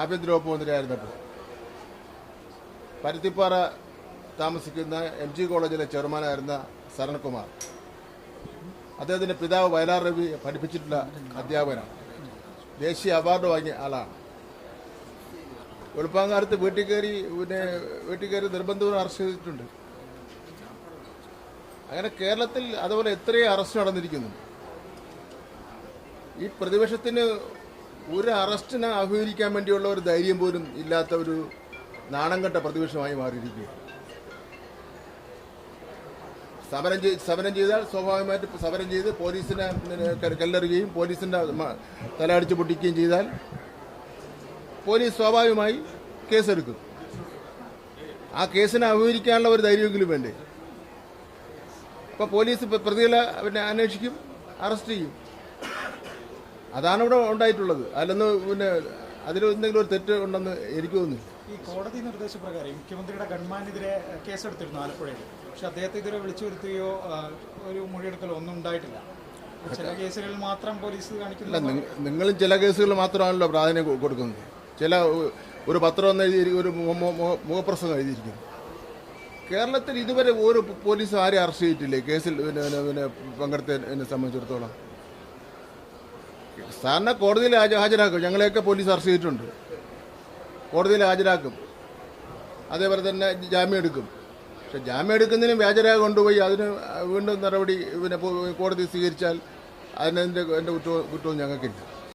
ആഭ്യന്തര വകുപ്പ് മന്ത്രിയായിരുന്നപ്പോൾ പരുത്തിപ്പാറ താമസിക്കുന്ന എം ജി കോളേജിലെ ചെയർമാനായിരുന്ന സരൺകുമാർ അദ്ദേഹത്തിന്റെ പിതാവ് വയലാർ രവി പഠിപ്പിച്ചിട്ടുള്ള അധ്യാപകനാണ്. ദേശീയ അവാർഡ് വാങ്ങിയ ആളാണ്. വെളുപ്പാങ്കാലത്ത് വീട്ടിൽ കയറി പിന്നെ വീട്ടിൽ കയറി നിർബന്ധവും അറസ്റ്റ് ചെയ്തിട്ടുണ്ട്. അങ്ങനെ കേരളത്തിൽ അതുപോലെ എത്രയും അറസ്റ്റ് നടന്നിരിക്കുന്നു. ഈ പ്രതിപക്ഷത്തിന് ഒരു അറസ്റ്റിനെ അഭിമുഖീകരിക്കാൻ വേണ്ടിയുള്ള ഒരു ധൈര്യം പോലും ഇല്ലാത്ത ഒരു നാണം കെട്ട പ്രതിപക്ഷമായി മാറിയിരിക്കുക സമരം ചെയ് സമരം ചെയ്താൽ സ്വാഭാവികമായിട്ട് സമരം ചെയ്ത് പോലീസിനെ പിന്നെ ക- കല്ലെറുകയും പോലീസിന്റെ തല തലയടിച്ച് പൊട്ടിക്കുകയും ചെയ്താൽ പോലീസ് സ്വാഭാവികമായി കേസെടുക്കും. ആ കേസിനെ അഭിമുഖീകരിക്കാനുള്ള ഒരു ധൈര്യമെങ്കിലും വേണ്ടേ? അപ്പൊ പോലീസ് പ്രതികളെ പിന്നെ അന്വേഷിക്കും അറസ്റ്റ് ചെയ്യും. അതാണ് ഇവിടെ ഉണ്ടായിട്ടുള്ളത്. അതിലൊന്ന് പിന്നെ അതിൽ എന്തെങ്കിലും ഒരു തെറ്റ് ഉണ്ടെന്ന് എനിക്ക് തോന്നുന്നു ഈ കോടതി നിർദ്ദേശപ്രകാരം മുഖ്യമന്ത്രിയുടെ ഗൺമാനെതിരെ കേസെടുത്തിരുന്നു ആലപ്പുഴയിൽ. പക്ഷെ അദ്ദേഹത്തെ ഇതുവരെ വിളിച്ചു വരുത്തുകയോ ഒരു മൊഴിയെടുക്കലോ ഒന്നും ഉണ്ടായിട്ടില്ല. ചില കേസുകളിൽ മാത്രം പോലീസ് കാണിക്കുന്നില്ല കാണിക്കുന്ന നിങ്ങളും ചില കേസുകൾ മാത്രമാണല്ലോ പ്രാധാന്യം കൊടുക്കുന്നത്. ചില ഒരു പത്രം ഒന്ന് എഴുതി ഒരു മുഖപ്രസംഗം എഴുതിയിരിക്കുന്നു. കേരളത്തിൽ ഇതുവരെ ഒരു പോലീസ് ആരെയും അറസ്റ്റ് ചെയ്തിട്ടില്ലേ? കേസിൽ പിന്നെ പിന്നെ പിന്നെ പങ്കെടുത്തതിനെ സംബന്ധിച്ചിടത്തോളം. സാറിനെ കോടതിയിൽ ഹാജ- ഹാജരാക്കും. ഞങ്ങളെയൊക്കെ പോലീസ് അറസ്റ്റ് ചെയ്തിട്ടുണ്ട്. കോടതിയിൽ ഹാജരാക്കും. അതേപോലെ തന്നെ ജാമ്യം എടുക്കും. പക്ഷെ ജാമ്യം എടുക്കുന്നതിന് വ്യാജരേഖ കൊണ്ടുപോയി അതിന് വീണ്ടും നടപടി പിന്നെ കോടതി സ്വീകരിച്ചാൽ അതിനെതിന്റെ എന്റെ കുറ്റവും കുറ്റവും ഞങ്ങൾക്കില്ല.